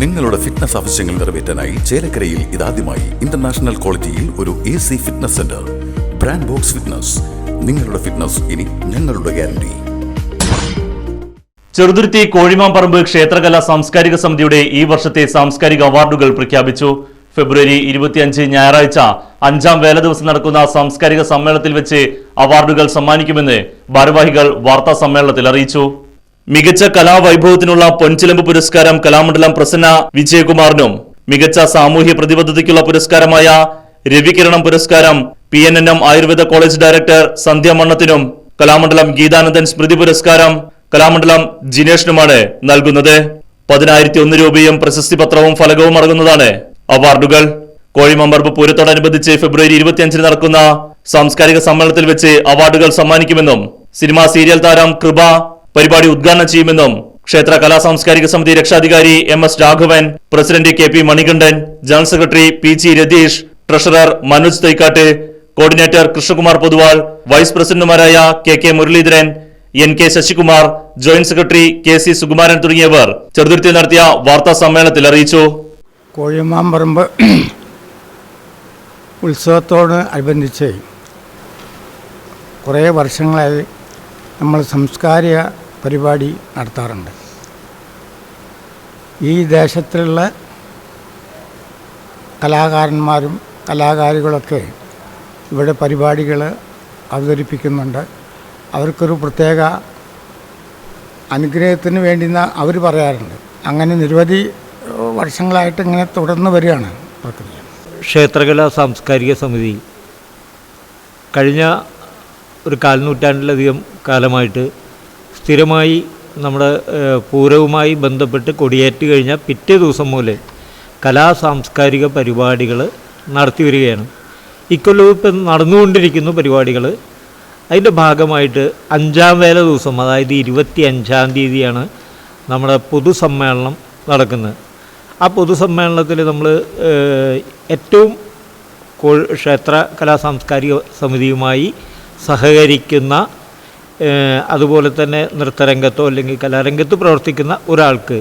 നിങ്ങളുടെ ഫിറ്റ്നസ് ആവശ്യങ്ങൾ നിറവേറ്റാനായി ചേലക്കരയിൽ ഇതാദ്യമായി ഇന്റർനാഷണൽ ക്വാളിറ്റിയിൽ ഒരു A C fitness centre brand box fitness നിങ്ങളുടെ ഫിറ്റ്നസ് ഇനി ഞങ്ങളുടെ ഗ്യാരണ്ടി ചെറുതുരുത്തി കോഴിമാമ്പറമ്പ് ക്ഷേത്രകലാ സാംസ്കാരിക സമിതിയുടെ ഈ വർഷത്തെ സാംസ്കാരിക അവാർഡുകൾ പ്രഖ്യാപിച്ചു. ഫെബ്രുവരി ഇരുപത്തിയഞ്ച് ഞായറാഴ്ച അഞ്ചാം വേല ദിവസം നടക്കുന്ന സാംസ്കാരിക സമ്മേളനത്തിൽ വെച്ച് അവാർഡുകൾ സമ്മാനിക്കുമെന്ന് ഭാരവാഹികൾ വാർത്താ സമ്മേളനത്തിൽ അറിയിച്ചു. മികച്ച കലാവൈഭവത്തിനുള്ള പൊൻചിലമ്പ് പുരസ്കാരം കലാമണ്ഡലം പ്രസന്ന വിജയകുമാറിനും മികച്ച സാമൂഹ്യ പ്രതിബദ്ധതയ്ക്കുള്ള പുരസ്കാരമായ രവികിരണം പുരസ്കാരം P N N M Ayurveda college director Sandhya മണ്ണത്തിനും Kalamandalam Geethanandan സ്മൃതി പുരസ്കാരം കലാമണ്ഡലം ജിനേഷിനുമാണ് നൽകുന്നത്. പതിനായിരത്തി ഒന്ന് രൂപയും പ്രശസ്തി പത്രവും ഫലകവും അടങ്ങുന്നതാണ് അവാർഡുകൾ. കോഴിമമ്പർപ്പ് പൂരത്തോടനുബന്ധിച്ച് ഫെബ്രുവരി ഇരുപത്തിയഞ്ചിന് നടക്കുന്ന സാംസ്കാരിക സമ്മേളനത്തിൽ വെച്ച് അവാർഡുകൾ സമ്മാനിക്കുമെന്നും സിനിമാ സീരിയൽ താരം കൃപ പരിപാടി ഉദ്ഘാടനം ചെയ്യുമെന്നും ക്ഷേത്ര കലാ സാംസ്കാരിക സമിതി രക്ഷാധികാരി M S Raghavan president K P Manikandan general secretary P G Ratheesh treasurer Manoj Thaikkat coordinator Krishnakumar Poduval vice പ്രസിഡന്റുമാരായ K K Muraleedharan N K Sasikumar joint secretary K C Sukumaran തുടങ്ങിയവർ ചെറുതുരുത്തിൽ നടത്തിയ വാർത്താ സമ്മേളനത്തിൽ അറിയിച്ചു. കോഴിമാമ്പറമ്പ് ഉത്സവത്തോട് അനുബന്ധിച്ച് കുറേ വർഷങ്ങളായി നമ്മൾ സംസ്കാരിക പരിപാടി നടത്താറുണ്ട്. ഈ ദേശത്തിലുള്ള കലാകാരന്മാരും കലാകാരികളൊക്കെ ഇവിടെ പരിപാടികൾ അവതരിപ്പിക്കുന്നുണ്ട്. അവർക്കൊരു പ്രത്യേക അനുഗ്രഹത്തിന് വേണ്ടി അവർ പറയാറുണ്ട്. അങ്ങനെ നിരവധി വർഷങ്ങളായിട്ട് ഇങ്ങനെ തുടർന്ന് വരികയാണ് പ്രക്രിയ. ക്ഷേത്രകലാ സാംസ്കാരിക സമിതി കഴിഞ്ഞ ഒരു കാൽനൂറ്റാണ്ടിലധികം കാലമായിട്ട് സ്ഥിരമായി നമ്മുടെ പൂരവുമായി ബന്ധപ്പെട്ട് കൊടിയേറ്റ് കഴിഞ്ഞാൽ പിറ്റേ ദിവസം മുതൽ കലാ സാംസ്കാരിക പരിപാടികൾ നടത്തി വരികയാണ്. ഇക്കൊല്ലവും ഇപ്പം നടന്നുകൊണ്ടിരിക്കുന്ന പരിപാടികൾ അതിന്റെ ഭാഗമായിട്ട് അഞ്ചാം വേല ദിവസം അതായത് ഇരുപത്തി അഞ്ചാം തീയതിയാണ് നമ്മുടെ പൊതുസമ്മേളനം നടക്കുന്നത്. ആ പൊതുസമ്മേളനത്തിൽ നമ്മൾ ഏറ്റവും ക്ഷേത്ര കലാ സാംസ്കാരിക സമിതിയുമായി സഹകരിക്കുന്ന അതുപോലെ തന്നെ നൃത്തരംഗത്തോ അല്ലെങ്കിൽ കലാരംഗത്ത് പ്രവർത്തിക്കുന്ന ഒരാൾക്ക്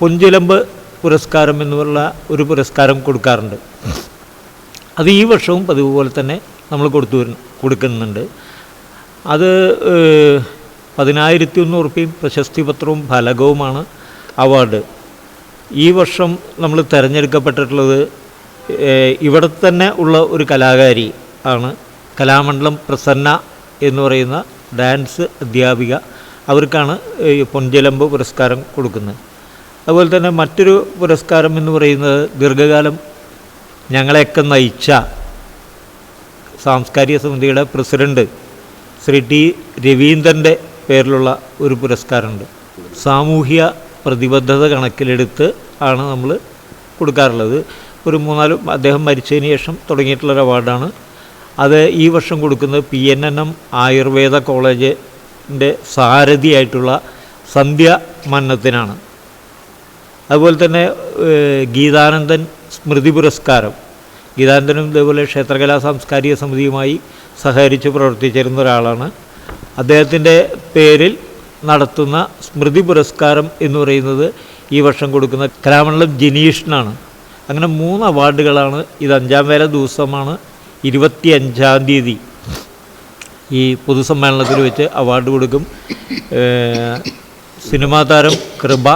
പുഞ്ചിലമ്പ് പുരസ്കാരം എന്നുള്ള ഒരു പുരസ്കാരം കൊടുക്കാറുണ്ട്. അത് ഈ വർഷവും പതിവ് പോലെ തന്നെ നമ്മൾ കൊടുത്തു കൊടുക്കുന്നുണ്ട്. അത് പതിനായിരത്തി ഒന്ന് ഉറുപ്പ്യയും പ്രശസ്തി പത്രവും ഫലകവുമാണ് അവാർഡ്. ഈ വർഷം നമ്മൾ തിരഞ്ഞെടുക്കപ്പെട്ടിട്ടുള്ളത് ഇവിടെ തന്നെ ഉള്ള ഒരു കലാകാരി ആണ്. കലാമണ്ഡലം പ്രസന്ന എന്ന് പറയുന്ന ഡാൻസ് അധ്യാപിക അവർക്കാണ് ഈ പൊൻചിലമ്പ് പുരസ്കാരം കൊടുക്കുന്നത്. അതുപോലെ തന്നെ മറ്റൊരു പുരസ്കാരം എന്ന് പറയുന്നത് ദീർഘകാലം ഞങ്ങളെയൊക്കെ നയിച്ച സാംസ്കാരിക സമിതിയുടെ പ്രസിഡന്റ് ശ്രീ ടി രവീന്ദ്രന്റെ പേരിലുള്ള ഒരു പുരസ്കാരമുണ്ട്. സാമൂഹ്യ പ്രതിബദ്ധത കണക്കിലെടുത്ത് ആണ് നമ്മൾ കൊടുക്കാറുള്ളത്. ഒരു മൂന്നാൽ അദ്ദേഹം മരിച്ചതിന് ശേഷം തുടങ്ങിയിട്ടുള്ളൊരു അവാർഡാണ് അത് ഈ വർഷം കൊടുക്കുന്നത് P N N M Ayurveda കോളേജിന്റെ സാരഥിയായിട്ടുള്ള സന്ധ്യ മന്നത്തിനാണ്. അതുപോലെ തന്നെ ഗീതാനന്ദൻ സ്മൃതി പുരസ്കാരം. ഗീതാനന്ദനും ഇതേപോലെ ക്ഷേത്രകലാ സാംസ്കാരിക സമിതിയുമായി സഹകരിച്ച് പ്രവർത്തിച്ചിരുന്ന ഒരാളാണ്. അദ്ദേഹത്തിന്റെ പേരിൽ നടത്തുന്ന സ്മൃതി പുരസ്കാരം എന്ന് പറയുന്നത് ഈ വർഷം കൊടുക്കുന്ന കലാമണ്ഡലം ജിനീഷിനാണ്. അങ്ങനെ മൂന്ന് അവാർഡുകളാണ് ഇത് അഞ്ചാം വേല ദിവസമാണ് ഇരുപത്തി അഞ്ചാം തീയതി ഈ പൊതുസമ്മേളനത്തിൽ വെച്ച് അവാർഡ് കൊടുക്കും. സിനിമാ താരം കൃപ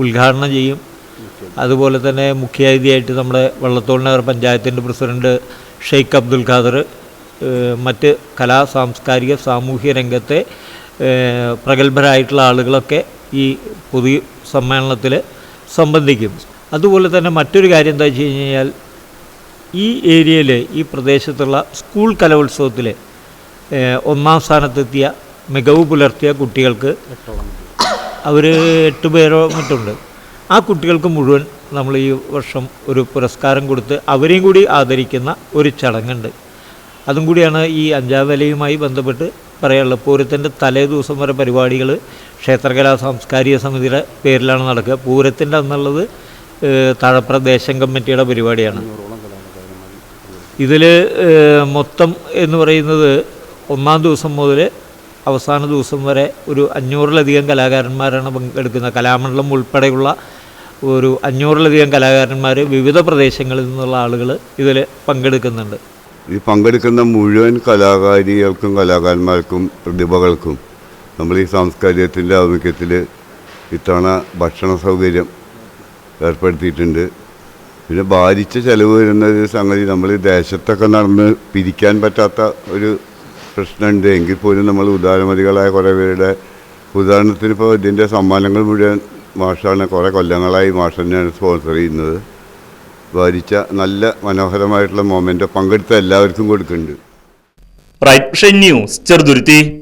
ഉദ്ഘാടനം ചെയ്യും. അതുപോലെ തന്നെ മുഖ്യാതിഥിയായിട്ട് നമ്മുടെ വള്ളത്തോൾ നഗർ പഞ്ചായത്തിന്റെ പ്രസിഡന്റ് ഷെയ്ഖ് അബ്ദുൽ ഖാദർ മറ്റ് കലാ സാംസ്കാരിക സാമൂഹ്യ രംഗത്തെ പ്രഗത്ഭരായിട്ടുള്ള ആളുകളൊക്കെ ഈ പൊതു സമ്മേളനത്തിൽ സംബന്ധിക്കും. അതുപോലെ തന്നെ മറ്റൊരു കാര്യം എന്താ വെച്ച് കഴിഞ്ഞാൽ ഈ ഏരിയയിൽ ഈ പ്രദേശത്തുള്ള സ്കൂൾ കലോത്സവത്തിൽ ഒന്നാം സ്ഥാനത്തെത്തിയ മികവ് പുലർത്തിയ കുട്ടികൾക്ക് അവർ എട്ട് പേരോ മറ്റുണ്ട്. ആ കുട്ടികൾക്ക് മുഴുവൻ നമ്മൾ ഈ വർഷം ഒരു പുരസ്കാരം കൊടുത്ത് അവരെയും കൂടി ആദരിക്കുന്ന ഒരു ചടങ്ങുണ്ട്. അതും കൂടിയാണ് ഈ അഞ്ചാം വിലയുമായി ബന്ധപ്പെട്ട് പറയാനുള്ളത്. പൂരത്തിന്റെ തലേ ദിവസം വരെ പരിപാടികൾ ക്ഷേത്രകലാ സാംസ്കാരിക സമിതിയുടെ പേരിലാണ് നടക്കുക. പൂരത്തിന്റെ അന്നുള്ളത് താഴപ്രദേശം കമ്മിറ്റിയുടെ പരിപാടിയാണ്. ഇതിൽ മൊത്തം എന്ന് പറയുന്നത് ഒന്നാം ദിവസം മുതൽ അവസാന ദിവസം വരെ ഒരു അഞ്ഞൂറിലധികം കലാകാരന്മാരാണ് പങ്കെടുക്കുന്ന കലാമണ്ഡലം ഉൾപ്പെടെയുള്ള ഒരു അഞ്ഞൂറിലധികം കലാകാരന്മാർ വിവിധ പ്രദേശങ്ങളിൽ നിന്നുള്ള ആളുകൾ ഇതിൽ പങ്കെടുക്കുന്നുണ്ട്. ഈ പങ്കെടുക്കുന്ന മുഴുവൻ കലാകാരികൾക്കും കലാകാരന്മാർക്കും പ്രതിഭകൾക്കും നമ്മൾ ഈ സാംസ്കാരികത്തിന്റെ ആഭിമുഖ്യത്തിൽ ഇത്തവണ ഭക്ഷണ സൗകര്യം ഏർപ്പെടുത്തിയിട്ടുണ്ട്. പിന്നെ ഭാരിച്ച ചിലവ് വരുന്ന ഒരു സംഗതി നമ്മൾ ദേശത്തൊക്കെ നടന്ന് പിരിക്കാൻ പറ്റാത്ത ഒരു പ്രശ്നമുണ്ട്. എങ്കിൽ പോലും നമ്മൾ ഉദാരമതികളായ കുറേ പേരുടെ ഉദാഹരണത്തിന് ഇപ്പോൾ ഇതിന്റെ സമ്മാനങ്ങൾ മുഴുവൻ മാഷാണ് കുറേ കൊല്ലങ്ങളായി മാഷ് സ്പോൺസർ ചെയ്യുന്നത്. ഭാരിച്ച നല്ല മനോഹരമായിട്ടുള്ള മൊമെന്റ് പങ്കെടുത്ത എല്ലാവർക്കും കൊടുക്കുന്നുണ്ട്. Right news. ചെറുതുരുത്തി.